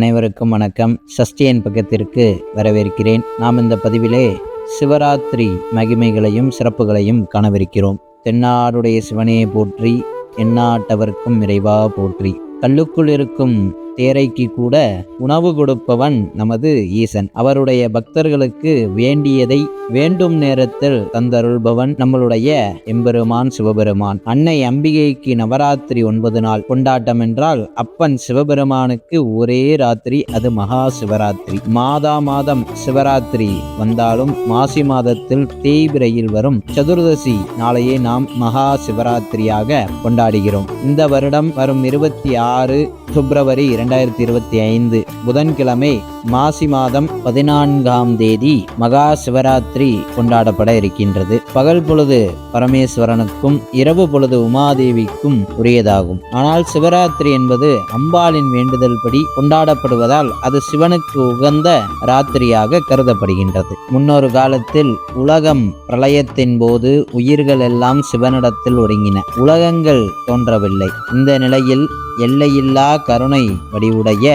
அனைவருக்கும் வணக்கம். சஷ்டியன் பக்கத்திற்கு வரவேற்கிறேன். நாம் இந்த பதிவிலே சிவராத்திரி மகிமைகளையும் சிறப்புகளையும் காணவிருக்கிறோம். தென்னாடுடைய சிவனையை போற்றி எந்நாட்டவர்க்கும் இறைவா போற்றி. கல்லுக்குள் இருக்கும் தேரைக்கு கூட உணவு கொடுப்பவன் நமது ஈசன். அவருடைய பக்தர்களுக்கு வேண்டியதை வேண்டும் நேரத்தில் தந்தருள்பவன் நம்மளுடைய எம்பெருமான் சிவபெருமான். அன்னை அம்பிகைக்கு நவராத்திரி ஒன்பது நாள் கொண்டாட்டம் என்றால் அப்பன் சிவபெருமானுக்கு ஒரே ராத்திரி அது மகா சிவராத்திரி. மாதா மாதம் சிவராத்திரி வந்தாலும் மாசி மாதத்தில் தேய்பிரையில் வரும் சதுர்தசி நாளையே நாம் மகா சிவராத்திரியாக கொண்டாடுகிறோம். இந்த வருடம் வரும் இருபத்தி ஆறு பிப்ரவரி இரண்டாயிரத்தி இருபத்தி ஐந்து புதன்கிழமை மாசி மாதம் பதினான்காம் தேதி மகா சிவராத்திரி கொண்டாடப்பட இருக்கின்றது. பகல் பொழுது பரமேஸ்வரனுக்கும் இரவு பொழுது உமாதேவிக்கும் உரியதாகும். ஆனால் சிவராத்திரி என்பது அம்பாளின் வேண்டுதல் படி கொண்டாடப்படுவதால் அது சிவனுக்கு உகந்த ராத்திரியாக கருதப்படுகின்றது. முன்னொரு காலத்தில் உலகம் பிரளயத்தின் போது உயிர்கள் எல்லாம் சிவனிடத்தில் ஒடுங்கின. உலகங்கள் தோன்றவில்லை. இந்த நிலையில் எல்லையில்லா கருணை வடிவுடைய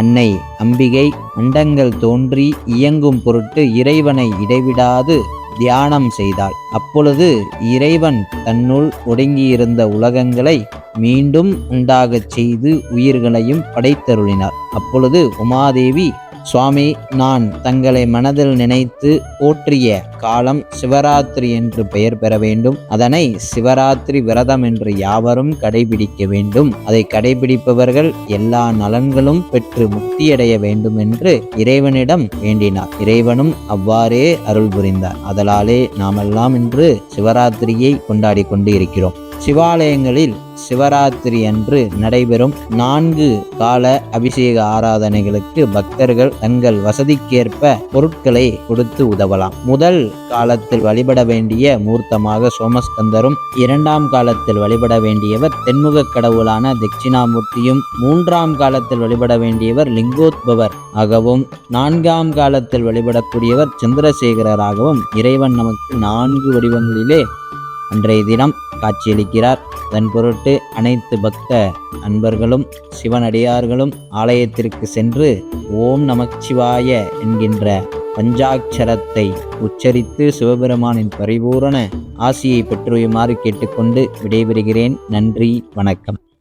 அன்னை அம்பிகை அண்டங்கள் தோன்றி இயங்கும் பொருட்டு இறைவனை இடைவிடாது தியானம் செய்தாள். அப்பொழுது இறைவன் தன்னுள் ஒடுங்கியிருந்த உலகங்களை மீண்டும் உண்டாகச் செய்து உயிர்களையும் படைத்தருளினார். அப்பொழுது உமாதேவி சுவாமி நான் தங்களை மனதில் நினைத்து போற்றிய காலம் சிவராத்திரி என்று பெயர் பெற வேண்டும். அதனை சிவராத்திரி விரதம் என்று யாவரும் கடைபிடிக்க வேண்டும். அதை கடைபிடிப்பவர்கள் எல்லா நலன்களும் பெற்று முக்தியடைய வேண்டும் என்று இறைவனிடம் வேண்டினார். இறைவனும் அவ்வாறே அருள் புரிந்தார். அதலாலே நாமெல்லாம் இன்று சிவராத்திரியை கொண்டாடி கொண்டு இருக்கிறோம் சிவாலயங்களில் சிவராத்திரி அன்று நடைபெறும் நான்கு கால அபிஷேக ஆராதனைகளுக்கு பக்தர்கள் தங்கள் வசதிக்கேற்ப பொருட்களை கொடுத்து உதவலாம். முதல் காலத்தில் வழிபட வேண்டிய மூர்த்தமாக சோமஸ்கந்தரும் இரண்டாம் காலத்தில் வழிபட வேண்டியவர் தென்முக கடவுளான தட்சிணாமூர்த்தியும் மூன்றாம் காலத்தில் வழிபட வேண்டியவர் லிங்கோத்பவர் ஆகவும் நான்காம் காலத்தில் வழிபடக்கூடியவர் சந்திரசேகரராகவும் இறைவன் நமக்கு நான்கு வடிவங்களிலே அன்றைய தினம் காட்சியளிக்கிறார். அதன் பொருட்டு அனைத்து பக்த அன்பர்களும் சிவனடியார்களும் ஆலயத்திற்கு சென்று ஓம் நமச்சிவாய என்கின்ற பஞ்சாட்சரத்தை உச்சரித்து சிவபெருமானின் பரிபூரண ஆசியை பெற்றுயுமாறு கேட்டுக்கொண்டு விடைபெறுகிறேன். நன்றி வணக்கம்.